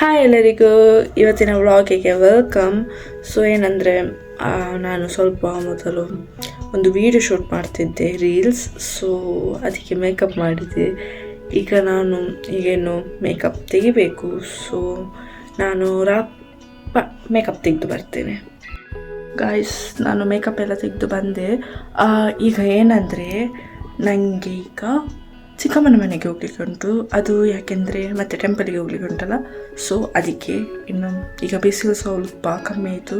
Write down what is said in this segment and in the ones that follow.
Hi ಎಲ್ಲರಿಗೂ, ಇವತ್ತಿನ ವ್ಲಾಗಿಗೆ welcome so ಏನಂದರೆ ನಾನು ಸ್ವಲ್ಪ ಮೊದಲು ಒಂದು ವಿಡಿಯೋ ಶೂಟ್ ಮಾಡ್ತಿದ್ದೆ ರೀಲ್ಸ್ ಸೊ ಅದಕ್ಕೆ ಮೇಕಪ್ ಮಾಡಿದ್ದೆ. ಈಗ ನಾನು ಈಗೇನು ಮೇಕಪ್ ತೆಗಿಬೇಕು. ಸೊ ನಾನು ರಾಪ್ ಮೇಕಪ್ ತೆಗೆದು ಬರ್ತೇನೆ. ಗಾಯ್ಸ್ ನಾನು ಮೇಕಪ್ ಎಲ್ಲ ತೆಗೆದು ಬಂದೆ. ಈಗ ಏನಂದರೆ ನನಗೆ ಈಗ ಚಿಕ್ಕಮ್ಮನ ಮನೆಗೆ ಹೋಗ್ಲಿಕ್ಕೆ ಉಂಟು ಅದು ಯಾಕೆಂದರೆ ಮತ್ತೆ ಟೆಂಪಲ್ಗೆ ಹೋಗ್ಲಿಕ್ಕೆ ಉಂಟಲ್ಲ ಸೊ ಅದಕ್ಕೆ ಇನ್ನು ಈಗ ಬಿಸಿಲು ಸ್ವಲ್ಪ ಕಮ್ಮಿ ಆಯಿತು.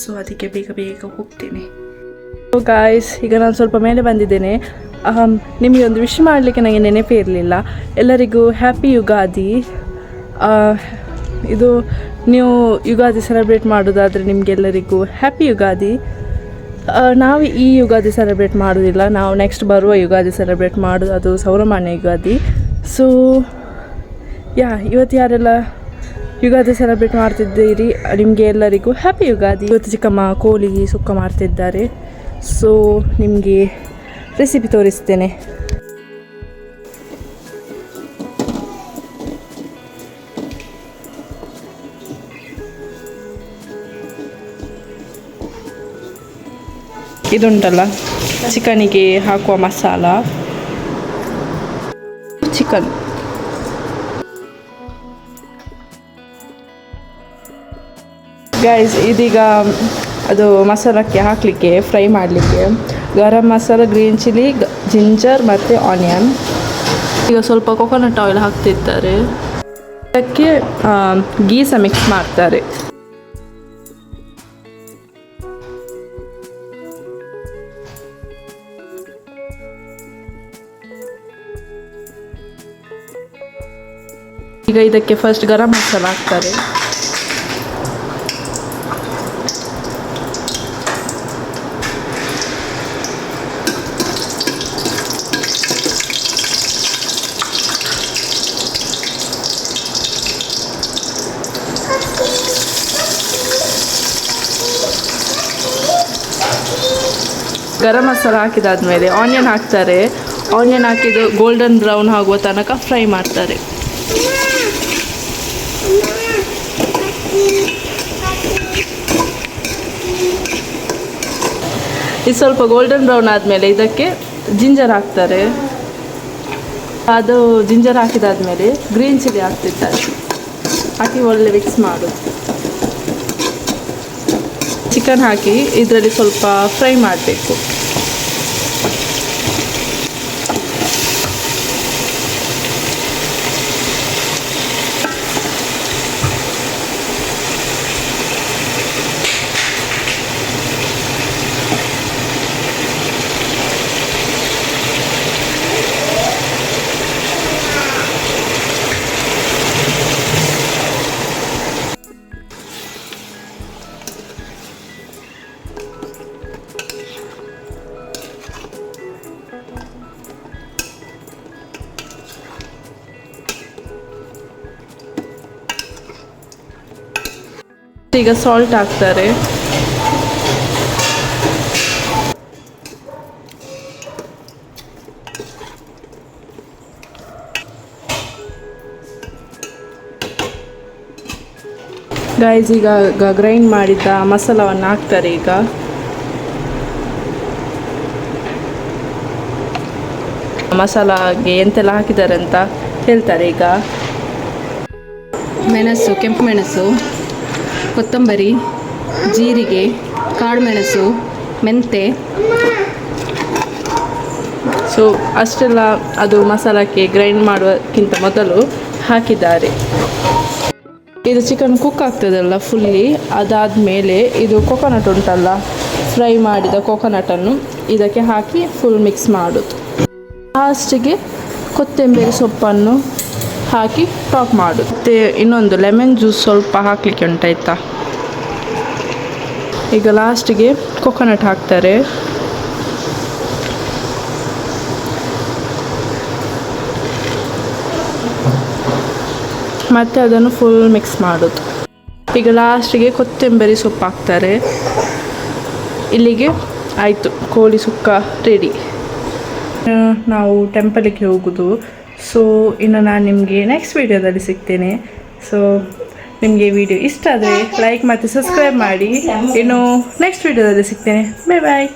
ಸೊ ಅದಕ್ಕೆ ಬೇಗ ಬೇಗ ಹೋಗ್ತೇನೆ. ಗಾಯ್ಸ್ ಈಗ ನಾನು ಸ್ವಲ್ಪ ಮೇಲೆ ಬಂದಿದ್ದೇನೆ. ನಿಮಗೆ ಒಂದು ವಿಶ್ ಮಾಡಲಿಕ್ಕೆ ನನಗೆ ನೆನಪೇ ಇರಲಿಲ್ಲ. ಎಲ್ಲರಿಗೂ ಹ್ಯಾಪಿ ಯುಗಾದಿ. ಇದು ನೀವು ಯುಗಾದಿ ಸೆಲೆಬ್ರೇಟ್ ಮಾಡೋದಾದರೆ ನಿಮಗೆಲ್ಲರಿಗೂ ಹ್ಯಾಪಿ ಯುಗಾದಿ. ನಾವು ಈ ಯುಗಾದಿ ಸೆಲೆಬ್ರೇಟ್ ಮಾಡೋದಿಲ್ಲ. ನಾವು ನೆಕ್ಸ್ಟ್ ಬರುವ ಯುಗಾದಿ ಸೆಲೆಬ್ರೇಟ್ ಮಾಡೋದು ಅದು ಸೌರಮಾನ್ಯ ಯುಗಾದಿ. ಸೊ ಯಾ, ಇವತ್ತು ಯಾರೆಲ್ಲ ಯುಗಾದಿ ಸೆಲೆಬ್ರೇಟ್ ಮಾಡ್ತಿದ್ದೀರಿ? ನಿಮಗೆ ಎಲ್ಲರಿಗೂ ಹ್ಯಾಪಿ ಯುಗಾದಿ. ಇವತ್ತು ಚಿಕ್ಕಮ್ಮ ಕೋಳಿಗೆ ಸುಕ್ಕ ಮಾಡ್ತಿದ್ದಾರೆ. ಸೊ ನಿಮಗೆ ರೆಸಿಪಿ ತೋರಿಸ್ತೇನೆ. ಇದುಂಟಲ್ಲ, ಚಿಕನಿಗೆ ಹಾಕುವ ಮಸಾಲ. ಚಿಕನ್. ಗೈಸ್ ಇದೀಗ ಅದು ಮಸಾಲಕ್ಕೆ ಹಾಕಲಿಕ್ಕೆ ಫ್ರೈ ಮಾಡಲಿಕ್ಕೆ. Garam masala green chilli ginger ಮತ್ತು ಆನಿಯನ್ ಈಗ ಸ್ವಲ್ಪ ಕೊಕೊನಟ್ ಆಯಿಲ್ ಹಾಕ್ತಿರ್ತಾರೆ ಅದಕ್ಕೆ ಗೀಸ ಮಿಕ್ಸ್ ಮಾಡ್ತಾರೆ. ಈಗ ಇದಕ್ಕೆ ಫಸ್ಟ್ ಗರಂ ಮಸಾಲ ಹಾಕ್ತಾರೆ. ಗರಂ ಮಸಾಲ ಹಾಕಿದಾದ್ಮೇಲೆ ಆನಿಯನ್ ಹಾಕ್ತಾರೆ. ಆನಿಯನ್ ಹಾಕಿದ್ದು ಗೋಲ್ಡನ್ ಬ್ರೌನ್ ಆಗುವ ತನಕ ಫ್ರೈ ಮಾಡ್ತಾರೆ. ಇದು ಸ್ವಲ್ಪ ಗೋಲ್ಡನ್ ಬ್ರೌನ್ ಆದಮೇಲೆ ಇದಕ್ಕೆ ಜಿಂಜರ್ ಹಾಕ್ತಾರೆ. ಅದು ಜಿಂಜರ್ ಹಾಕಿದಾದ್ಮೇಲೆ ಗ್ರೀನ್ ಚಿಲ್ಲಿ ಹಾಕ್ತಿರ್ತಾರೆ. ಹಾಕಿ ಒಳ್ಳೆ ಮಿಕ್ಸ್ ಮಾಡೋದು ಚಿಕನ್ ಹಾಕಿ ಇದರಲ್ಲಿ ಸ್ವಲ್ಪ ಫ್ರೈ ಮಾಡಬೇಕು. ಈಗ ಸಾಲ್ಟ್ ಹಾಕ್ತಾರೆ. ಗೈಸ್ ಈಗ ಗ್ರೈಂಡ್ ಮಾಡಿದ್ದ ಮಸಾಲವನ್ನು ಹಾಕ್ತಾರೆ ಈಗ. ಮಸಾಲಾಗೆ ಎಂತೆಲ್ಲ ಹಾಕಿದ್ದಾರೆ ಅಂತ ಹೇಳ್ತಾರೆ ಈಗ. ಮೆಣಸು, ಕೆಂಪು ಮೆಣಸು. ಕೊತ್ತಂಬರಿ ಜೀರಿಗೆ ಕಾಳುಮೆಣಸು ಮೆಂತೆ. ಸೊ ಅಷ್ಟೆಲ್ಲ ಅದು ಮಸಾಲಕ್ಕೆ ಗ್ರೈಂಡ್ ಮಾಡೋಕ್ಕಿಂತ ಮೊದಲು ಹಾಕಿದ್ದಾರೆ. ಇದು ಚಿಕನ್ ಕುಕ್ ಆಗ್ತದಲ್ಲ ಫುಲ್ಲಿ ಅದಾದಮೇಲೆ ಇದು ಕೊಕೊನಟ್ ಉಂಟಲ್ಲ ಫ್ರೈ ಮಾಡಿದ ಕೊಕೊನಟನ್ನು ಇದಕ್ಕೆ ಹಾಕಿ ಫುಲ್ ಮಿಕ್ಸ್ ಮಾಡೋದು. ಲಾಸ್ಟಿಗೆ ಕೊತ್ತಂಬರಿ ಸೊಪ್ಪನ್ನು ಹಾಕಿ ಟಾಪ್ ಮಾಡು. ಮತ್ತು ಇನ್ನೊಂದು ಲೆಮನ್ ಜ್ಯೂಸ್ ಸ್ವಲ್ಪ ಹಾಕಲಿಕ್ಕೆ ಉಂಟಾಯ್ತಾ ಈಗ ಲಾಸ್ಟಿಗೆ ಕೊಕೊನಟ್ ಹಾಕ್ತಾರೆ. ಮತ್ತು ಅದನ್ನು ಫುಲ್ ಮಿಕ್ಸ್ ಮಾಡೋದು. ಈಗ ಲಾಸ್ಟಿಗೆ ಕೊತ್ತಂಬರಿ ಸೊಪ್ಪು ಹಾಕ್ತಾರೆ. ಇಲ್ಲಿಗೆ ಆಯಿತು, ಕೋಳಿ ಸುಕ್ಕ ರೆಡಿ ನಾವು ಟೆಂಪಲಿಗೆ ಹೋಗೋದು. ಸೊ ಇನ್ನು ನಾನು ನಿಮಗೆ ನೆಕ್ಸ್ಟ್ ವೀಡಿಯೋದಲ್ಲಿ ಸಿಗ್ತೇನೆ. ಸೊ ನಿಮಗೆ ವಿಡಿಯೋ ಇಷ್ಟ ಆದರೆ ಲೈಕ್ ಮತ್ತು ಸಬ್ಸ್ಕ್ರೈಬ್ ಮಾಡಿ. ಇನ್ನು ನೆಕ್ಸ್ಟ್ ವೀಡಿಯೋದಲ್ಲಿ ಸಿಗ್ತೇನೆ. Bye bye